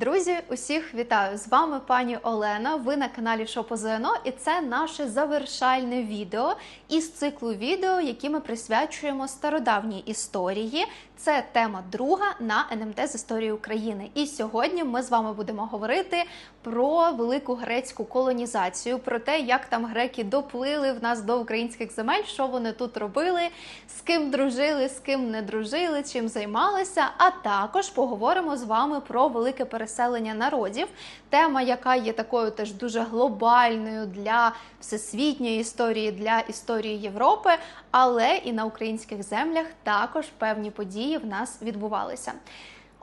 Друзі, усіх вітаю! З вами пані Олена. Ви на каналі Шопо ЗНО, і це наше завершальне відео із циклу відео, які ми присвячуємо стародавній історії. Це тема друга на НМТ з історії України. І сьогодні ми з вами будемо говорити про велику грецьку колонізацію, про те, як там греки доплили в нас до українських земель, що вони тут робили, з ким дружили, з ким не дружили, чим займалися. А також поговоримо з вами про велике переселення народів. Тема, яка є такою теж дуже глобальною для всесвітньої історії, для історії Європи, але і на українських землях також певні події в нас відбувалися.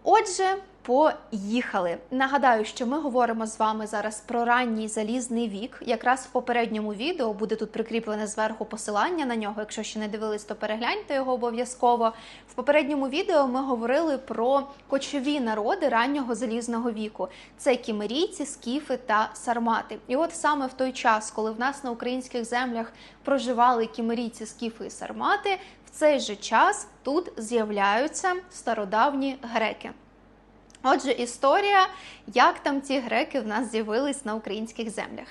Отже, поїхали. Нагадаю, що ми говоримо з вами зараз про ранній залізний вік. Якраз в попередньому відео буде тут прикріплене зверху посилання на нього. Якщо ще не дивились, то перегляньте його обов'язково. В попередньому відео ми говорили про кочові народи раннього залізного віку: це кімерійці, скіфи та сармати. І от саме в той час, коли в нас на українських землях проживали кімерійці, скіфи і сармати, цей же час тут з'являються стародавні греки. Отже, історія, як там ці греки в нас з'явились на українських землях.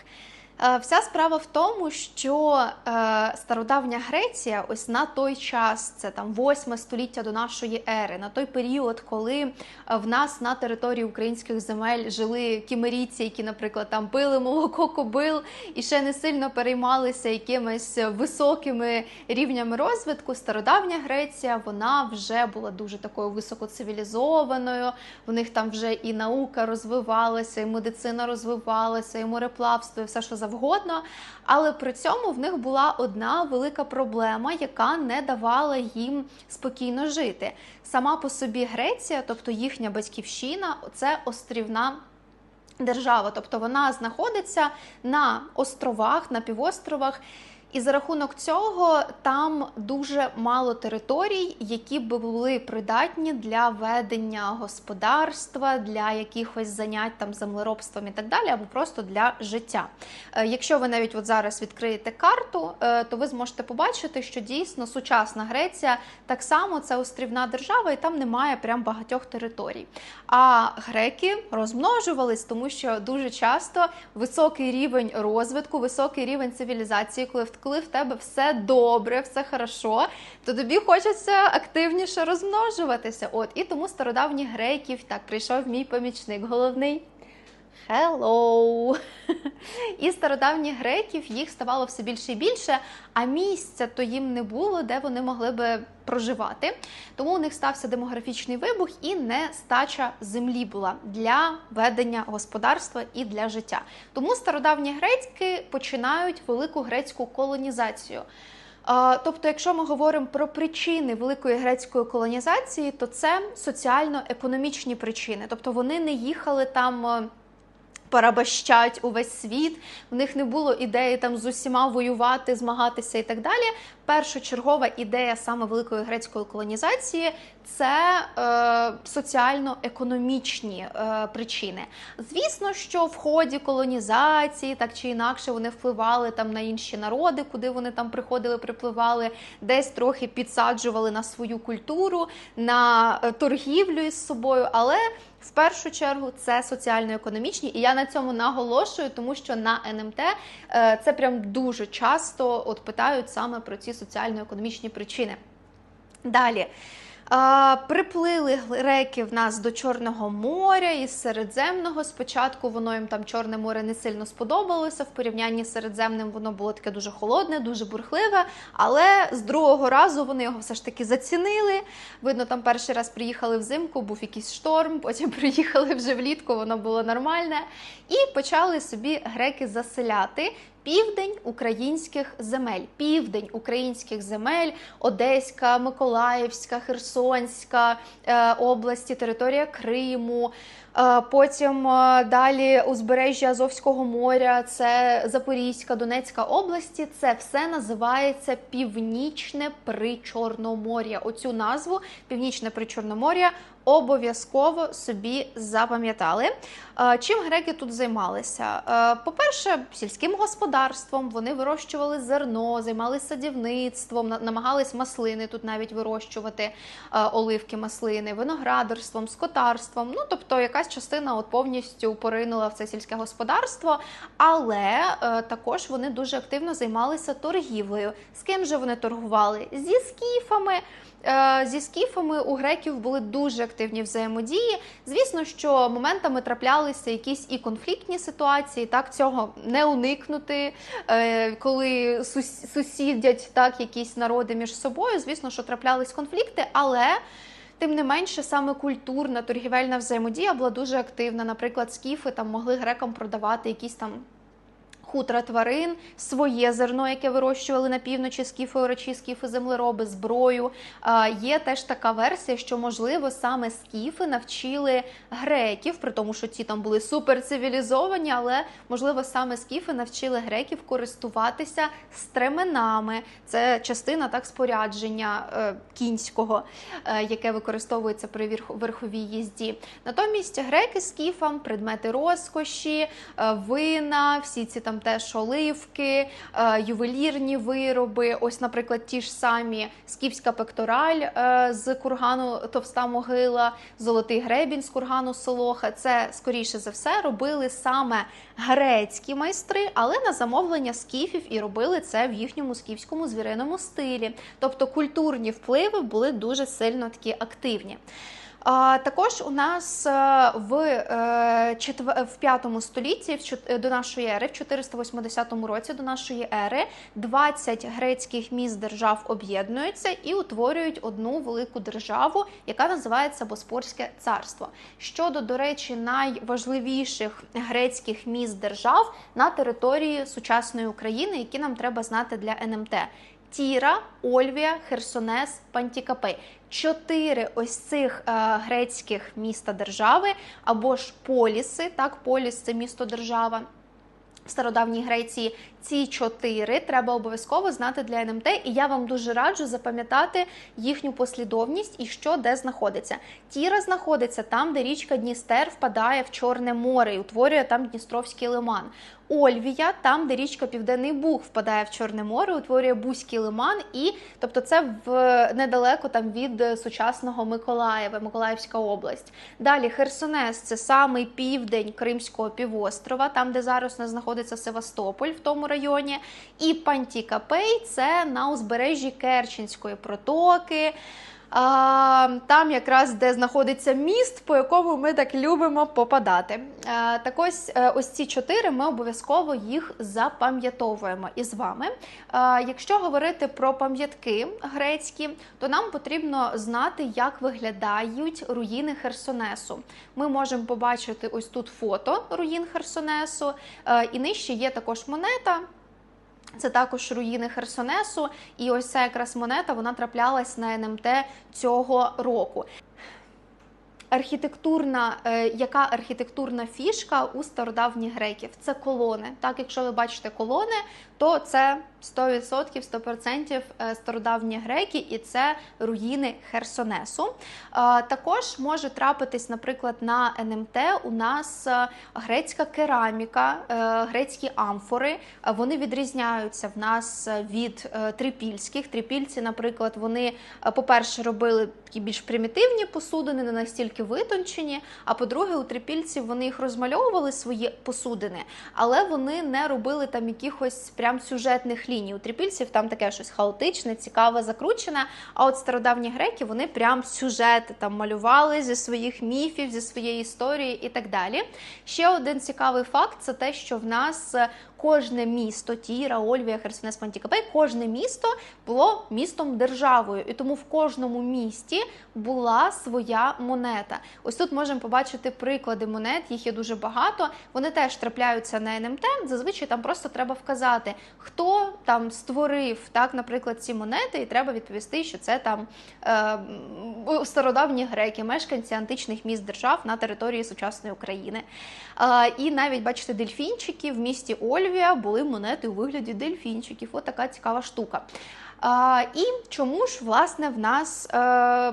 Е, Вся справа в тому, що е, стародавня Греція, ось на той час, це там 8 століття до нашої ери, на той період, коли е, в нас на території українських земель жили кімерійці, які, наприклад, там пили молоко кобил і ще не сильно переймалися якимись високими рівнями розвитку. Стародавня Греція вона вже була дуже такою високоцивілізованою. В них там вже і наука розвивалася, і медицина розвивалася, і мореплавство, і все що завгодно. Але при цьому в них була одна велика проблема, яка не давала їм спокійно жити. Сама по собі Греція, тобто їхня батьківщина, це острівна. Держава, тобто вона знаходиться на островах, на півостровах, і за рахунок цього там дуже мало територій, які б були придатні для ведення господарства, для якихось занять там землеробством і так далі, або просто для життя. Е, Якщо ви навіть от зараз відкриєте карту, е, то ви зможете побачити, що дійсно сучасна Греція так само це острівна держава, і там немає прям багатьох територій. А греки розмножувались, тому що дуже часто високий рівень розвитку, високий рівень цивілізації, коли в коли в тебе все добре, все хорошо, то тобі хочеться активніше розмножуватися. От і тому стародавніх греків так прийшов мій помічник головний. Hello! І стародавніх греків їх ставало все більше і більше, а місця то їм не було, де вони могли би проживати. Тому у них стався демографічний вибух і нестача землі була для ведення господарства і для життя. Тому стародавні грецьки починають велику грецьку колонізацію. Тобто, якщо ми говоримо про причини великої грецької колонізації, то це соціально-економічні причини. Тобто вони не їхали там. Порабощать увесь світ, в них не було ідеї там з усіма воювати, змагатися і так далі. Першочергова ідея саме великої грецької колонізації це е, соціально-економічні е, причини. Звісно, що в ході колонізації так чи інакше вони впливали там на інші народи, куди вони там приходили, припливали, десь трохи підсаджували на свою культуру, на е, торгівлю із собою, але в першу чергу це соціально-економічні, і я на цьому наголошую, тому що на НМТ е, це прям дуже часто от питають саме про ці соціально-економічні причини. Далі. Приплили греки в нас до Чорного моря із Середземного. Спочатку воно їм там Чорне море не сильно сподобалося. В порівнянні з Середземним воно було таке дуже холодне, дуже бурхливе. Але з другого разу вони його все ж таки зацінили. Видно, там перший раз приїхали взимку, був якийсь шторм, потім приїхали вже влітку, воно було нормальне. І почали собі греки заселяти. Південь українських земель, південь українських земель, Одеська, Миколаївська, Херсонська е, області, територія Криму. Е, Потім е, далі узбережжя Азовського моря, це Запорізька, Донецька області. Це все називається Північне Причорномор'я. Оцю назву Північне Причорномор'я обов'язково собі запам'ятали. Е, Чим греки тут займалися? По-перше, сільським господарством вони вирощували зерно, займалися садівництвом, намагались маслини тут навіть вирощувати, оливки, маслини, виноградарством, скотарством. Ну тобто, якась частина от повністю поринула в це сільське господарство, але е, також вони дуже активно займалися торгівлею. З ким же вони торгували? Зі скіфами. Е, Зі скіфами у греків були дуже активні взаємодії. Звісно, що моментами траплялися якісь і конфліктні ситуації, так цього не уникнути, Е, коли сус- сусідять так якісь народи між собою. Звісно, що траплялись конфлікти, але. Тим не менше, саме культурна торгівельна взаємодія була дуже активна. Наприклад, скіфи там могли грекам продавати якісь там хутра тварин, своє зерно, яке вирощували на півночі скіфи, орачі, скіфи, землероби, зброю. Є теж така версія, що можливо саме скіфи навчили греків, при тому, що ті там були суперцивілізовані, але можливо саме скіфи навчили греків користуватися стременами. Це частина так спорядження е, кінського, е, яке використовується при верховій їзді. Натомість греки скіфам предмети розкоші, е, вина, всі ці там теж оливки, е, ювелірні вироби. Ось, наприклад, ті ж самі скіфська пектораль е, з кургану Товста могила, золотий гребінь з кургану Солоха. Це скоріше за все робили саме грецькі майстри, але на замовлення скіфів і робили це в їхньому скіфському звіриному стилі. Тобто культурні впливи були дуже сильно такі активні. Також у нас е, в, е, в 5 столітті е, до нашої ери, в 480 році до нашої ери, 20 грецьких міст держав об'єднуються і утворюють одну велику державу, яка називається Боспорське царство. Щодо, до речі, найважливіших грецьких міст держав на території сучасної України, які нам треба знати для НМТ. Тіра, Ольвія, Херсонес, Пантікапей. Чотири ось цих е, грецьких міста держави або ж поліси. Так, поліс це місто держава. В стародавній Греції ці чотири треба обов'язково знати для НМТ, і я вам дуже раджу запам'ятати їхню послідовність і що де знаходиться. Тіра знаходиться там, де річка Дністер впадає в Чорне море і утворює там Дністровський лиман. Ольвія, там, де річка Південний Буг впадає в Чорне море, утворює Бузький лиман, і тобто це в недалеко там від сучасного Миколаєва, Миколаївська область. Далі Херсонес це самий південь Кримського півострова, там, де зараз знаходиться Севастополь в тому районі. І Пантікапей це на узбережжі Керченської протоки. А, там якраз де знаходиться міст, по якому ми так любимо попадати. Так ось е, ось ці чотири ми обов'язково їх запам'ятовуємо із вами. Якщо говорити про пам'ятки грецькі, то нам потрібно знати, як виглядають руїни Херсонесу. Ми можемо побачити ось тут фото руїн Херсонесу, е, і нижче є також монета. Це також руїни Херсонесу, і ось ця якраз монета вона траплялась на НМТ цього року. Архітектурна, е, яка архітектурна фішка у стародавніх греків? Це колони. Так, якщо ви бачите колони, то це 100%, 100% е, стародавні греки, і це руїни Херсонесу. Е, Також може трапитись, наприклад, на НМТ у нас грецька кераміка, грецькі амфори. Вони відрізняються в нас від трипільських. Трипільці, наприклад, вони, по-перше, робили такі більш примітивні посудини, не настільки витончені. А по-друге, у трипільців вони їх розмальовували свої посудини, але вони не робили там якихось прям сюжетних ліній. У трипільців там таке щось хаотичне, цікаве, закручене. А от стародавні греки вони прям сюжети там малювали зі своїх міфів, зі своєї історії і так далі. Ще один цікавий факт це те, що в нас е, кожне місто, Тіра, Ольвія, Херсонес, Пантікапей, кожне місто було містом державою, і тому в кожному місті була своя монета. Ось тут можемо побачити приклади монет, їх є дуже багато. Вони теж трапляються на НМТ. Зазвичай там просто треба вказати, хто там створив так, наприклад, ці монети, і треба відповісти, що це там е, стародавні греки, мешканці античних міст держав на території сучасної України. Е, і навіть бачите, дельфінчики в місті Ольвія були монети у вигляді дельфінчиків. Отака така цікава штука. І чому ж власне в нас. Е,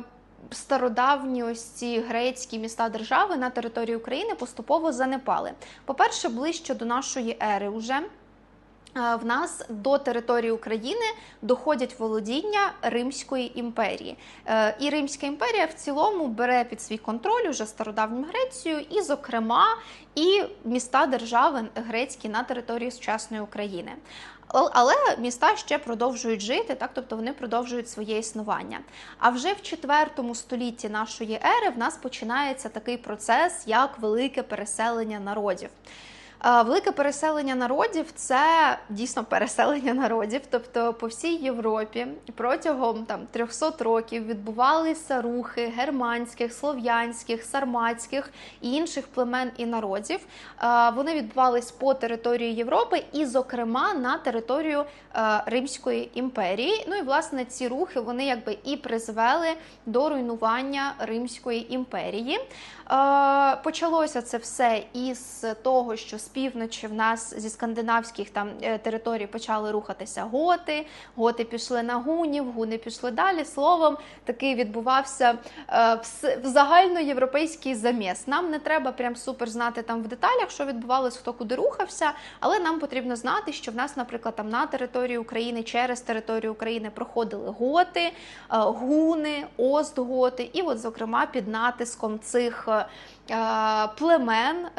стародавні ось ці грецькі міста держави на території України поступово занепали. По-перше, ближче до нашої ери вже. Е, В нас до території України доходять володіння Римської імперії, Е, і Римська імперія в цілому бере під свій контроль уже стародавню Грецію, і, зокрема, і міста держави грецькі на території сучасної України. Але міста ще продовжують жити, так тобто вони продовжують своє існування. А вже в 4 столітті нашої ери в нас починається такий процес, як велике переселення народів. Велике переселення народів це дійсно переселення народів. Тобто по всій Європі протягом там 300 років відбувалися рухи германських, слов'янських, сарматських і інших племен і народів. Вони відбувались по території Європи і, зокрема, на територію е, Римської імперії. Ну і власне ці рухи вони якби і призвели до руйнування Римської імперії. Почалося це все із того, що півночі в нас зі скандинавських там е, територій почали рухатися готи. Готи пішли на гунів, гуни пішли далі. Словом, такий відбувався е, в загальноєвропейський заміс. Нам не треба прям супер знати там в деталях, що відбувалось, хто куди рухався, але нам потрібно знати, що в нас, наприклад, там на території України через територію України проходили готи, е, гуни, остготи, і, от, зокрема, під натиском цих племен е,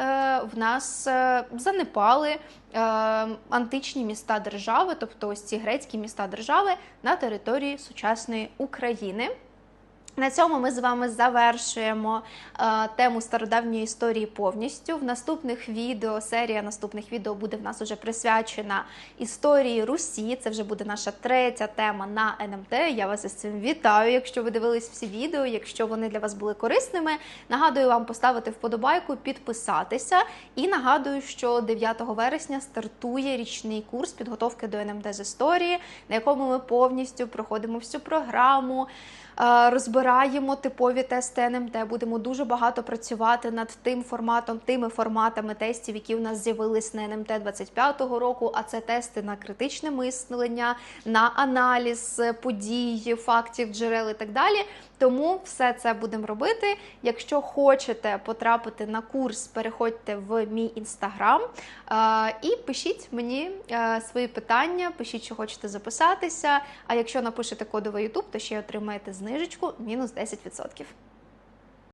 в нас е, занепали е, античні міста держави, тобто ось ці грецькі міста держави на території сучасної України. На цьому ми з вами завершуємо е, тему стародавньої історії повністю. В наступних відео, серія наступних відео буде в нас уже присвячена історії Русі. Це вже буде наша третя тема на НМТ. Я вас із цим вітаю. Якщо ви дивились всі відео, якщо вони для вас були корисними, нагадую вам поставити вподобайку, підписатися. І нагадую, що 9 вересня стартує річний курс підготовки до НМТ з історії, на якому ми повністю проходимо всю програму. Е, Розбираємо типові тести НМТ. Будемо дуже багато працювати над тим форматом, тими форматами тестів, які у нас з'явились на НМТ 25-го року. А це тести на критичне мислення, на аналіз подій, фактів, джерел і так далі. Тому все це будемо робити. Якщо хочете потрапити на курс, переходьте в мій інстаграм е, і пишіть мені е, свої питання, пишіть, що хочете записатися. А якщо напишете кодовий YouTube, то ще й отримаєте знижечку мінус 10%.